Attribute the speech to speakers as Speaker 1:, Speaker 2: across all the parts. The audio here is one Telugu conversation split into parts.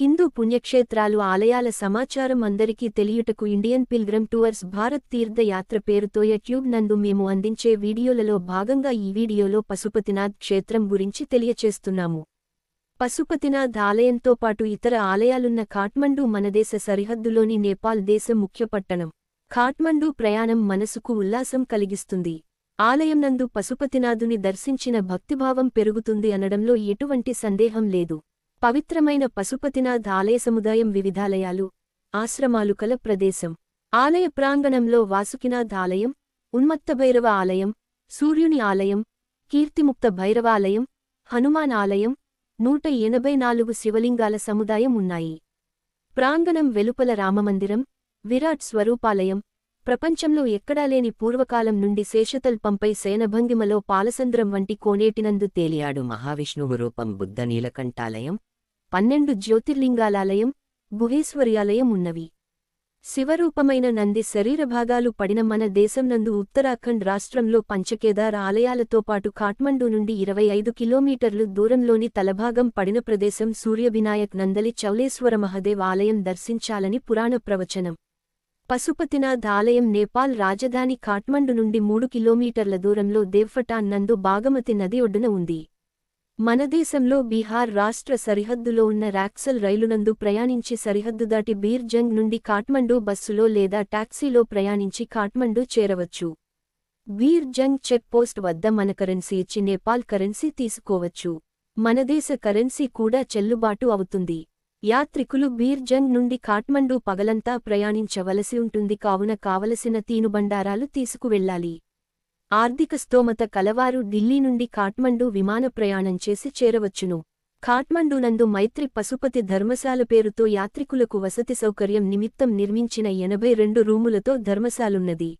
Speaker 1: హిందూ పుణ్యక్షేత్రాలు ఆలయాల సమాచారం అందరికీ తెలియుటకు ఇండియన్ పిల్గ్రమ్ టూర్స్ భారత్ తీర్థయాత్ర పేరుతో యూట్యూబ్ నందు మేము అందించే వీడియోలలో భాగంగా ఈ వీడియోలో పశుపతినాథ్ క్షేత్రం గురించి తెలియచేస్తున్నాము. పశుపతినాథ్ ఆలయంతో పాటు ఇతర ఆలయాలున్న ఖాట్మండు మనదేశ సరిహద్దులోని నేపాల్ దేశ ముఖ్య పట్టణం. ఖాట్మండు ప్రయాణం మనసుకు ఉల్లాసం కలిగిస్తుంది. ఆలయం నందు పశుపతినాథుని దర్శించిన భక్తిభావం పెరుగుతుంది అనడంలో ఎటువంటి సందేహం లేదు. పవిత్రమైన పశుపతినాథ్ ఆలయ సముదాయం వివిధాలయాలు ఆశ్రమాలు కల ప్రదేశం. ఆలయ ప్రాంగణంలో వాసుకినాథ్ ఆలయం ఉన్మత్త భైరవ ఆలయం సూర్యుని ఆలయం కీర్తిముక్త భైరవాలయం హనుమాన్ ఆలయం నూట ఎనభై నాలుగు శివలింగాల సముదాయం ఉన్నాయి. ప్రాంగణం వెలుపల రామమందిరం విరాట్ స్వరూపాలయం. ప్రపంచంలో ఎక్కడా లేని పూర్వకాలం నుండి శేషతల్పంపై సేనభంగిమలో పాలసంద్రం వంటి కోనేటినందు తేలియాడు మహావిష్ణువు రూపం బుద్ధ నీలకంఠాలయం. పన్నెండు జ్యోతిర్లింగాలాలయం గుహేశ్వర్యాలయం ఉన్నవి. శివరూపమైన నంది శరీరభాగాలు పడిన మన దేశంనందు ఉత్తరాఖండ్ రాష్ట్రంలో పంచకేదార్ ఆలయాలతో పాటు కాఠ్మండు నుండి ఇరవై ఐదు కిలోమీటర్లు దూరంలోని తలభాగం పడిన ప్రదేశం సూర్యవినాయక్ నందలి చౌలేశ్వర మహదేవ్ ఆలయం దర్శించాలని పురాణ ప్రవచనం. పశుపతినాథ్ ఆలయం నేపాల్ రాజధాని కాఠ్మండు నుండి మూడు కిలోమీటర్ల దూరంలో దేవ్ఫటాన్ నందు బాగమతి నది ఒడ్డున ఉంది. మన దేశంలో బీహార్ రాష్ట్ర సరిహద్దులో ఉన్న రాక్సల్ రైలునందు ప్రయాణించి సరిహద్దు దాటి బీర్ జంగ్ నుండి కాఠ్మండు బస్సులో లేదా టాక్సీలో ప్రయాణించి కాఠ్మండు చేరవచ్చు. బీర్ జంగ్ వద్ద మన కరెన్సీ ఇచ్చి నేపాల్ కరెన్సీ తీసుకోవచ్చు. మనదేశ కరెన్సీ కూడా చెల్లుబాటు అవుతుంది. యాత్రికులు బీర్జంగ్ నుండి కాఠ్మండు పగలంతా ప్రయాణించవలసి ఉంటుంది. కావున కావలసిన తీనుబండారాలు తీసుకువెళ్ళాలి ఆర్థిక స్తోమత కలవారు ఢిల్లీ నుండి కాట్మండు విమాన ప్రయాణం చేసి చేరవచ్చును. కాట్మండునందు మైత్రి పశుపతి ధర్మశాల పేరుతో యాత్రికులకు వసతి సౌకర్యం నిమిత్తం నిర్మించిన ఎనభై రెండు రూములతో ధర్మశాలున్నది.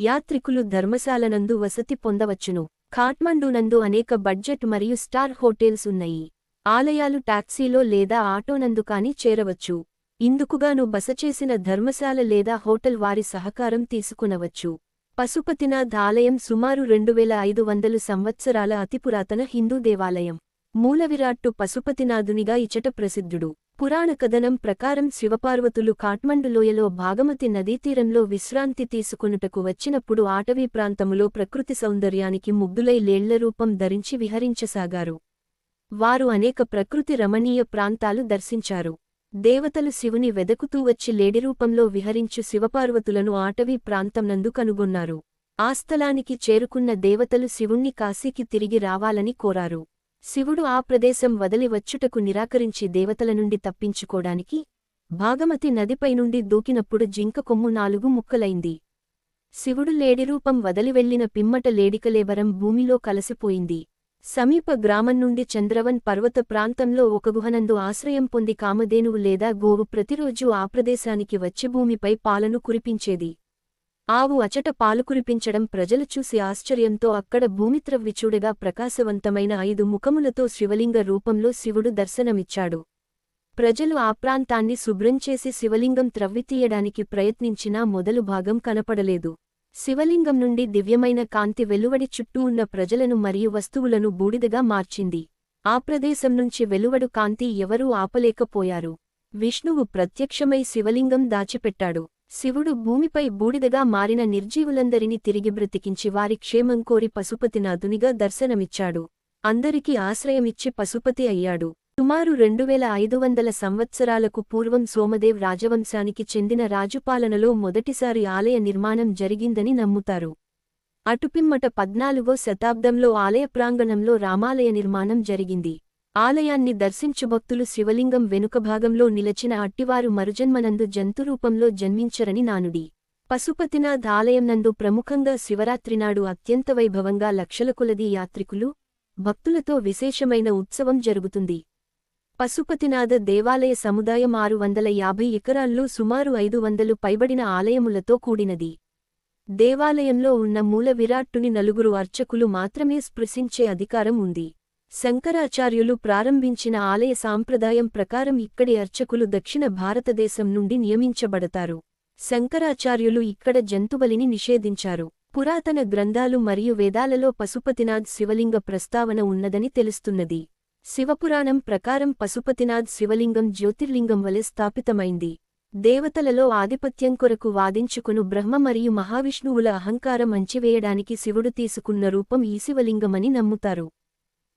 Speaker 1: యాత్రికులు ధర్మశాలనందు వసతి పొందవచ్చును. కాట్మండునందు అనేక బడ్జెట్ మరియు స్టార్ హోటల్స్ ఉన్నాయి. ఆలయాలు టాక్సీలో లేదా ఆటోనందు కాని చేరవచ్చు. ఇందుకుగాను బస చేసిన ధర్మశాల లేదా హోటల్ వారి సహకారం తీసుకునవచ్చు. పశుపతినాథ్ ఆలయం సుమారు రెండు వేల ఐదు వందలు సంవత్సరాల అతిపురాతన హిందూ దేవాలయం. మూలవిరాట్టు పశుపతినాథునిగా ఇచట ప్రసిద్ధుడు. పురాణ కథనం ప్రకారం శివపార్వతులు కాట్మండులోయలో భాగమతి నదీతీరంలో విశ్రాంతి తీసుకునుటకు వచ్చినప్పుడు ఆటవీ ప్రాంతములో ప్రకృతి సౌందర్యానికి ముగ్ధులై లేళ్ళరూపం ధరించి విహరించసాగారు. వారు అనేక ప్రకృతి రమణీయ ప్రాంతాలు దర్శించారు. దేవతలు శివుని వెదకుతూ వచ్చి లేడిరూపంలో విహరించు శివపార్వతులను ఆటవీ ప్రాంతంనందు కనుగొన్నారు. ఆ స్థలానికి చేరుకున్న దేవతలు శివుణ్ణి కాశీకి తిరిగి రావాలని కోరారు. శివుడు ఆ ప్రదేశం వదిలి వచ్చుటకు నిరాకరించి దేవతల నుండి తప్పించుకోడానికి భాగమతి నదిపై నుండి దూకినప్పుడు జింక కొమ్ము నాలుగు ముక్కలైంది. శివుడు లేడిరూపం వదిలివెళ్ళిన పిమ్మట లేడికలేవరం భూమిలో కలసిపోయింది. సమీప గ్రామం నుండి చంద్రవన్ పర్వత ప్రాంతంలో ఒక గుహనందు ఆశ్రయం పొంది కామధేనువు లేదా గోవు ప్రతిరోజూ ఆ ప్రదేశానికి వచ్చి భూమిపై పాలను కురిపించేది. ఆవు అచట పాలు కురిపించడం ప్రజలు చూసి ఆశ్చర్యంతో అక్కడ భూమిత్రవ్విచూడగా ప్రకాశవంతమైన ఐదు ముఖములతో శివలింగ రూపంలో శివుడు దర్శనమిచ్చాడు. ప్రజలు ఆ ప్రాంతాన్ని శుభ్రం చేసి శివలింగం త్రవ్వితీయడానికి ప్రయత్నించినా మొదలు భాగం కనపడలేదు. శివలింగం నుండి దివ్యమైన కాంతి వెలువడి చుట్టూ ఉన్న ప్రజలను మరియు వస్తువులను బూడిదగా మార్చింది. ఆ ప్రదేశం నుంచి వెలువడు కాంతి ఎవరూ ఆపలేకపోయారు. విష్ణువు ప్రత్యక్షమై శివలింగం దాచిపెట్టాడు. శివుడు భూమిపై బూడిదగా మారిన నిర్జీవులందరినీ తిరిగి బ్రతికించి వారి క్షేమం కోరి పశుపతినాథునిగా దర్శనమిచ్చాడు. అందరికీ ఆశ్రయమిచ్చి పశుపతి అయ్యాడు. సుమారు రెండు వేల ఐదు వందల సంవత్సరాలకు పూర్వం సోమదేవ్ రాజవంశానికి చెందిన రాజుపాలనలో మొదటిసారి ఆలయ నిర్మాణం జరిగిందని నమ్ముతారు. అటుపిమ్మట పద్నాలుగో శతాబ్దంలో ఆలయ ప్రాంగణంలో రామాలయ నిర్మాణం జరిగింది. ఆలయాన్ని దర్శించు భక్తులు శివలింగం వెనుక భాగంలో నిలచిన అట్టివారు మరుజన్మనందు జంతురూపంలో జన్మించరని నానుడి. పశుపతినాథ్ ఆలయం నందు ప్రముఖంగా శివరాత్రినాడు అత్యంత వైభవంగా లక్షల కొలది యాత్రికులు భక్తులతో విశేషమైన ఉత్సవం జరుగుతుంది. పశుపతినాథ దేవాలయ సముదాయం ఆరు వందల యాభై ఎకరాల్లో సుమారు ఐదు వందలు పైబడిన ఆలయములతో కూడినది. దేవాలయంలో ఉన్న మూల విరాట్టుని నలుగురు అర్చకులు మాత్రమే స్పృశించే అధికారం ఉంది. శంకరాచార్యులు ప్రారంభించిన ఆలయ సాంప్రదాయం ప్రకారం ఇక్కడి అర్చకులు దక్షిణ భారతదేశం నుండి నియమించబడతారు. శంకరాచార్యులు ఇక్కడ జంతుబలిని నిషేధించారు. పురాతన గ్రంథాలు మరియు వేదాలలో పశుపతినాథ్ శివలింగ ప్రస్తావన ఉన్నదని తెలుస్తున్నది. శివపురాణం ప్రకారం పశుపతినాథ్ శివలింగం జ్యోతిర్లింగం వలె స్థాపితమైంది. దేవతలలో ఆధిపత్యం కొరకు వాదించుకును బ్రహ్మ మరియు మహావిష్ణువుల అహంకారం అంచివేయడానికి శివుడు తీసుకున్న రూపం ఈ శివలింగమని నమ్ముతారు.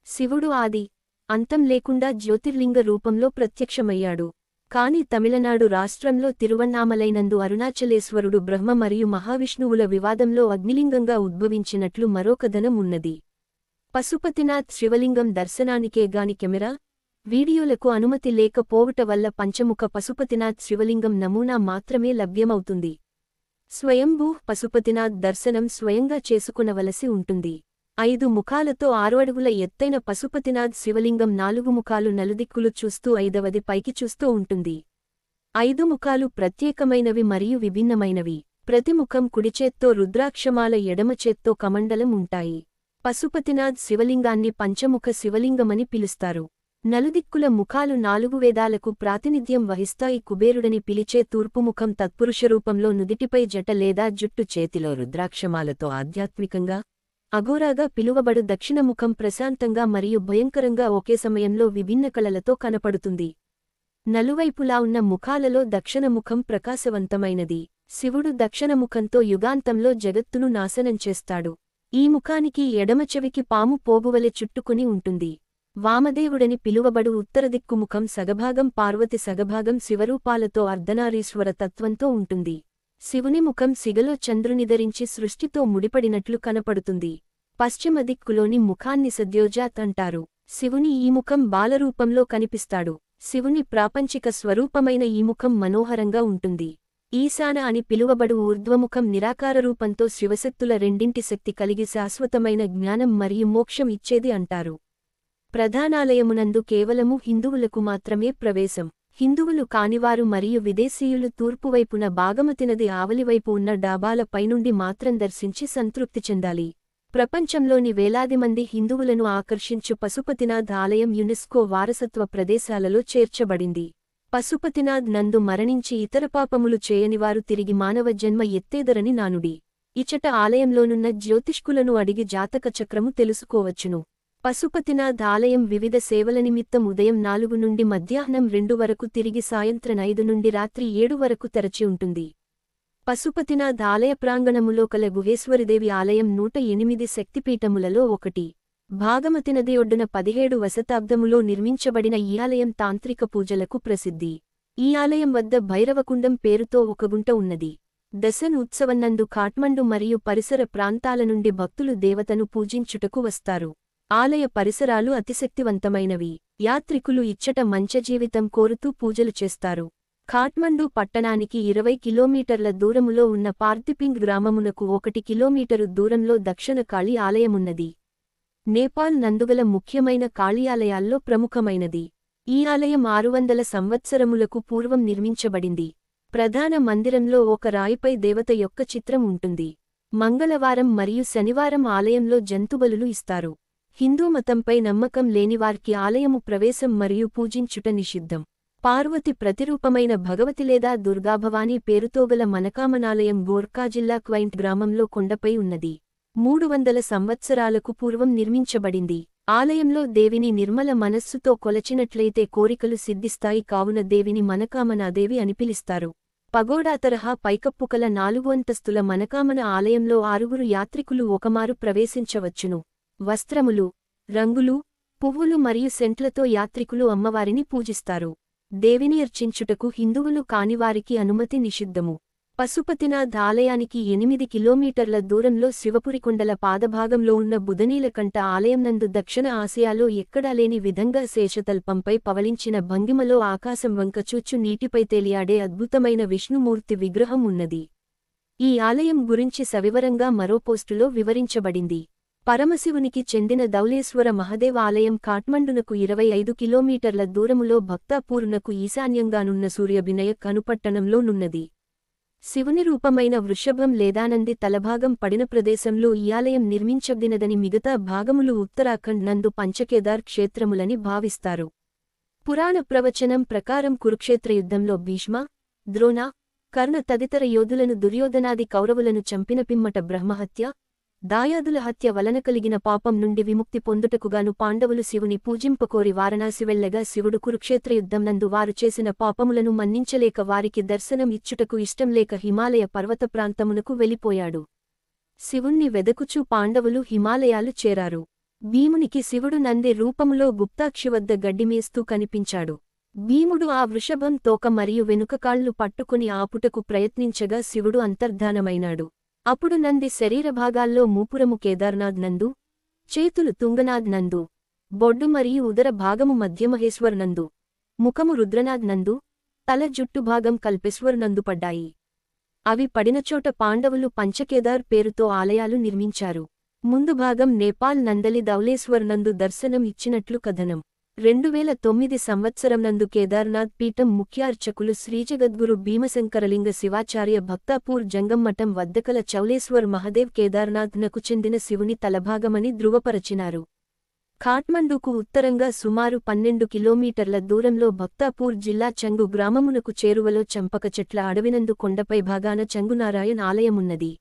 Speaker 1: శివుడు ఆది అంతం లేకుండా జ్యోతిర్లింగ రూపంలో ప్రత్యక్షమయ్యాడు. కాని తమిళనాడు రాష్ట్రంలో తిరువన్నామలైనందు అరుణాచలేశ్వరుడు బ్రహ్మ మరియు మహావిష్ణువుల వివాదంలో అగ్నిలింగంగా ఉద్భవించినట్లు మరో కథనం ఉన్నది. పశుపతినాథ్ శివలింగం దర్శనానికే గాని కెమెరా వీడియోలకు అనుమతి లేకపోవుట వల్ల పంచముఖ పశుపతినాథ్ శివలింగం నమూనా మాత్రమే లభ్యమవుతుంది. స్వయంభూ పశుపతినాథ్ దర్శనం స్వయంగా చేసుకునవలసి ఉంటుంది. ఐదు ముఖాలతో ఆరు అడుగుల ఎత్తైన పశుపతినాథ్ శివలింగం నాలుగు ముఖాలు నలుదిక్కులు చూస్తూ ఐదవది పైకి చూస్తూ ఉంటుంది. ఐదు ముఖాలు ప్రత్యేకమైనవి మరియు విభిన్నమైనవి. ప్రతి ముఖం కుడిచేత్తో రుద్రాక్షమాల ఎడమచేత్తో కమండలం ఉంటాయి. పశుపతినాథ్ శివలింగాన్ని పంచముఖ శివలింగమని పిలుస్తారు. నలుదిక్కుల ముఖాలు నాలుగు వేదాలకు ప్రాతినిధ్యం వహిస్తాయి కుబేరుడని పిలిచే తూర్పుముఖం తత్పురుషరూపంలో నుదిటిపై జట లేదా జుట్టు చేతిలో రుద్రాక్షమాలతో ఆధ్యాత్మికంగా అఘోరాగా పిలువబడు దక్షిణముఖం ప్రశాంతంగా మరియు భయంకరంగా ఒకే సమయంలో విభిన్న కళలతో కనపడుతుంది. నలువైపులా ఉన్న ముఖాలలో దక్షిణముఖం ప్రకాశవంతమైనది. శివుడు దక్షిణముఖంతో యుగాంతంలో జగత్తును నాశనం చేస్తాడు. ఈ ముఖానికి ఎడమచెవికి పాము పోగువలె చుట్టుకుని ఉంటుంది. వామదేవుడని పిలువబడు ఉత్తరదిక్కు ముఖం సగభాగం పార్వతి సగభాగం శివరూపాలతో అర్ధనారీశ్వర తత్వంతో ఉంటుంది. శివుని ముఖం సిగలో చంద్రుని ధరించి సృష్టితో ముడిపడినట్లు కనపడుతుంది. పశ్చిమ దిక్కులోని ముఖాన్ని సద్యోజాత్ అంటారు. శివుని ఈ ముఖం బాలరూపంలో కనిపిస్తాడు. శివుని ప్రాపంచిక స్వరూపమైన ఈ ముఖం మనోహరంగా ఉంటుంది. ఈశాన అని పిలువబడు ఊర్ధ్వముఖం నిరాకార రూపంతో శివశక్తుల రెండింటి శక్తి కలిగి శాశ్వతమైన జ్ఞానం మరియు మోక్షం ఇచ్చేది అంటారు. ప్రధానాలయమునందు కేవలము హిందువులకు మాత్రమే ప్రవేశం. హిందువులు కానివారు మరియు విదేశీయులు తూర్పువైపున భాగమతినది ఆవలివైపు ఉన్న డాబాల పైనుండి మాత్రం దర్శించి సంతృప్తి చెందాలి. ప్రపంచంలోని వేలాది మంది హిందువులను ఆకర్షించు పశుపతినాథ్ ఆలయం యునెస్కో వారసత్వ ప్రదేశాలలో చేర్చబడింది. పశుపతినాథ్ నందు మరణించి ఇతర పాపములు చేయనివారు తిరిగి మానవ జన్మ ఎత్తేదరని నానుడి. ఇచట ఆలయంలోనున్న జ్యోతిష్కులను అడిగి జాతక చక్రము తెలుసుకోవచ్చును. పశుపతినాథ్ ఆలయం వివిధ సేవల నిమిత్తం ఉదయం నాలుగు నుండి మధ్యాహ్నం రెండు వరకు తిరిగి సాయంత్రం ఐదు నుండి రాత్రి ఏడు వరకు తెరచి ఉంటుంది. పశుపతినాథ్ ఆలయ ప్రాంగణములో కల గుహేశ్వరిదేవి ఆలయం నూట ఎనిమిది శక్తిపీఠములలో ఒకటి. భాగమతి నది ఒడ్డున పదిహేడు వశతాబ్దములో నిర్మించబడిన ఈ ఆలయం తాంత్రిక పూజలకు ప్రసిద్ధి. ఈ ఆలయం వద్ద భైరవకుండం పేరుతో ఒక గుంట ఉన్నది. దశన్ ఉత్సవన్నందు కాట్మండు మరియు పరిసర ప్రాంతాల నుండి భక్తులు దేవతను పూజించుటకు వస్తారు. ఆలయ పరిసరాలు అతిశక్తివంతమైనవి. యాత్రికులు ఇచ్చట మంచ జీవితం కోరుతూ పూజలు చేస్తారు. ఖాట్మండు పట్టణానికి ఇరవై కిలోమీటర్ల దూరములో ఉన్న పార్థిపింగ్ గ్రామమునకు ఒకటి కిలోమీటరు దూరంలో దక్షిణ కాళీ ఆలయమున్నది. నేపాల్ నందుగల ముఖ్యమైన కాళీయాలయాల్లో ప్రముఖమైనది. ఈ ఆలయం ఆరు వందల సంవత్సరములకు పూర్వం నిర్మించబడింది. ప్రధాన మందిరంలో ఒక రాయిపై దేవత యొక్క చిత్రం ఉంటుంది. మంగళవారం మరియు శనివారం ఆలయంలో జంతుబలులు ఇస్తారు. హిందూ మతంపై నమ్మకం లేనివారికి ఆలయము ప్రవేశం మరియు పూజించుట నిషిద్ధం. పార్వతి ప్రతిరూపమైన భగవతి లేదా దుర్గాభవానీ పేరుతోగల మనకామనాలయం గోర్ఖా జిల్లా క్వైంట్ గ్రామంలో కొండపై ఉన్నది. మూడు వందల సంవత్సరాలకు పూర్వం నిర్మించబడింది. ఆలయంలో దేవిని నిర్మల మనస్సుతో కొలచినట్లయితే కోరికలు సిద్ధిస్తాయి కావున దేవిని మనకామనాదేవి అని పిలుస్తారు. పగోడా తరహా పైకప్పుకల నాలుగు అంతస్తుల మనకామన ఆలయంలో ఆరుగురు యాత్రికులు ఒకమారు ప్రవేశించవచ్చును. వస్త్రములు రంగులు పువ్వులు మరియు సెంట్లతో యాత్రికులు అమ్మవారిని పూజిస్తారు. దేవిని అర్చించుటకు హిందువులు కానివారికి అనుమతి నిషిద్ధము. పశుపతినాథ్ ఆలయానికి ఎనిమిది కిలోమీటర్ల దూరంలో శివపురికొండల పాదభాగంలో ఉన్న బుధనీలకంఠ ఆలయం నందు దక్షిణ ఆసియాలో ఎక్కడా లేని విధంగా శేషతల్పంపై పవలించిన భంగిమలో ఆకాశం వంక చూచు నీటిపై తేలియాడే అద్భుతమైన విష్ణుమూర్తి విగ్రహం ఉన్నది. ఈ ఆలయం గురించి సవివరంగా మరో పోస్టులో వివరించబడింది. పరమశివునికి చెందిన దౌలేశ్వర మహదేవ ఆలయం కాట్మండునకు ఇరవై ఐదు కిలోమీటర్ల దూరములో భక్తాపూర్నకు ఈశాన్యంగానున్న సూర్యభినయ కనుపట్టణంలో నున్నది. శివుని రూపమైన వృషభం లేదానంది తలభాగం పడిన ప్రదేశంలో ఈ ఆలయం నిర్మించబడినదని మిగతా భాగములు ఉత్తరాఖండ్ నందు పంచకేదార్ క్షేత్రములని భావిస్తారు. పురాణ ప్రవచనం ప్రకారం కురుక్షేత్ర యుద్ధంలో భీష్మ ద్రోణ కర్ణ తదితర యోధులను దుర్యోధనాది కౌరవులను చంపిన పిమ్మట బ్రహ్మహత్య దాయాదుల హత్య వలన కలిగిన పాపం నుండి విముక్తి పొందుటకుగాను పాండవులు శివుని పూజింపకోరి వారణాసి వెళ్ళగా శివుడు కురుక్షేత్ర యుద్ధంనందు వారు చేసిన పాపములను మన్నించలేక వారికి దర్శనం ఇచ్చుటకు ఇష్టంలేక హిమాలయ పర్వత ప్రాంతమునకు వెళ్ళిపోయాడు. శివుణ్ణి వెదకుచూ పాండవులు హిమాలయాలు చేరారు. భీమునికి శివుడు నంది రూపములో గుప్తాక్షి వద్ద గడ్డిమేస్తూ కనిపించాడు. భీముడు ఆ వృషభం తోక మరియు వెనుక కాళ్ళు పట్టుకుని ఆపుటకు ప్రయత్నించగా శివుడు అంతర్ధానమైనాడు. అప్పుడు నంది శరీర భాగాల్లో మూపురము కేదార్నాథ్ నందు చేతులు తుంగనాథ్ నందు బొడ్డు మరియు ఉదర భాగము మధ్యమహేశ్వర్ నందు ముఖము రుద్రనాథ్ నందు తల జుట్టు భాగం కల్పేశ్వర్ నందు పడ్డాయి. అవి పడినచోట పాండవులు పంచకేదార్ పేరుతో ఆలయాలు నిర్మించారు. ముందు భాగం నేపాల్ నందలి ధౌలేశ్వర్ నందు దర్శనం ఇచ్చినట్లు కథనం. రెండు వేల తొమ్మిది సంవత్సరం నందు కేదార్నాథ్ పీఠం ముఖ్యార్చకులు శ్రీజగద్గురు భీమశంకరలింగ శివాచార్య భక్తాపూర్ జంగమ్మఠం వద్దకల చౌలేశ్వర్ మహదేవ్ కేదార్నాథ్నకు చెందిన శివుని తలభాగమని ధృవపరచినారు. ఖాట్మండుకు ఉత్తరంగా సుమారు పన్నెండు కిలోమీటర్ల దూరంలో భక్తాపూర్ జిల్లా చంగు గ్రామమునకు చేరువలో చంపక చెట్ల అడవినందు కొండపై భాగాన చంగునారాయణ్ ఆలయమున్నది.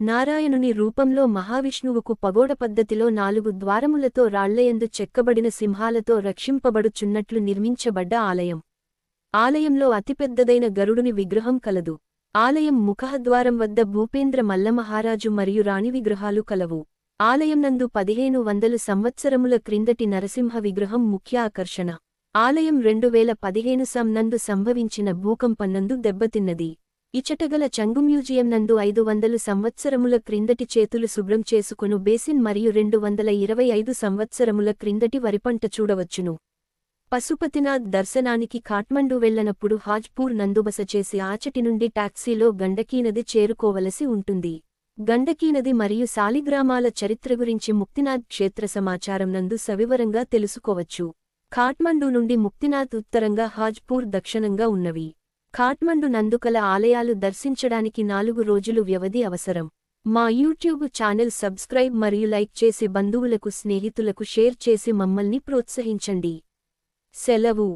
Speaker 1: నారాయణుని రూపంలో మహావిష్ణువుకు పగోడ పద్ధతిలో నాలుగు ద్వారములతో రాళ్ళయందు చెక్కబడిన సింహాలతో రక్షింపబడుచున్నట్లు నిర్మించబడ్డ ఆలయం. ఆలయంలో అతిపెద్దదైన గరుడుని విగ్రహం కలదు. ఆలయం ముఖద్వారం వద్ద భూపేంద్ర మల్లమహారాజు మరియు రాణి విగ్రహాలు కలవు. ఆలయం నందు పదిహేను వందలు సంవత్సరముల క్రిందటి నరసింహ విగ్రహం ముఖ్య ఆకర్షణ. ఆలయం రెండు వేల పదిహేను సం నందు సంభవించిన భూకంపన్నందు దెబ్బతిన్నది. ఇచటగల చంగు మ్యూజియం నందు ఐదు వందలు సంవత్సరముల క్రిందటి చేతులు శుభ్రం చేసుకును బేసిన్ మరియు రెండు వందల ఇరవై ఐదు సంవత్సరముల క్రిందటి వరిపంట చూడవచ్చును. పశుపతినాథ్ దర్శనానికి ఖాట్మండు వెళ్ళనప్పుడు హాజ్పూర్ నందుబస చేసి ఆచటి నుండి టాక్సీలో గండకీనది చేరుకోవలసి ఉంటుంది. గండకీనది మరియు సాలిగ్రామాల చరిత్ర గురించి ముక్తినాథ్ క్షేత్ర సమాచారం నందు సవివరంగా తెలుసుకోవచ్చు. ఖాట్మండు నుండి ముక్తినాథ్ ఉత్తరంగా హాజ్పూర్ దక్షిణంగా ఉన్నవి. ఖాట్మండు నందుకల ఆలయాలు దర్శించడానికి నాలుగు రోజులు వ్యవధి అవసరం. మా యూట్యూబ్ ఛానల్ సబ్స్క్రైబ్ మరియు లైక్ చేసి బంధువులకు స్నేహితులకు షేర్ చేసి మమ్మల్ని ప్రోత్సహించండి. సెలవు.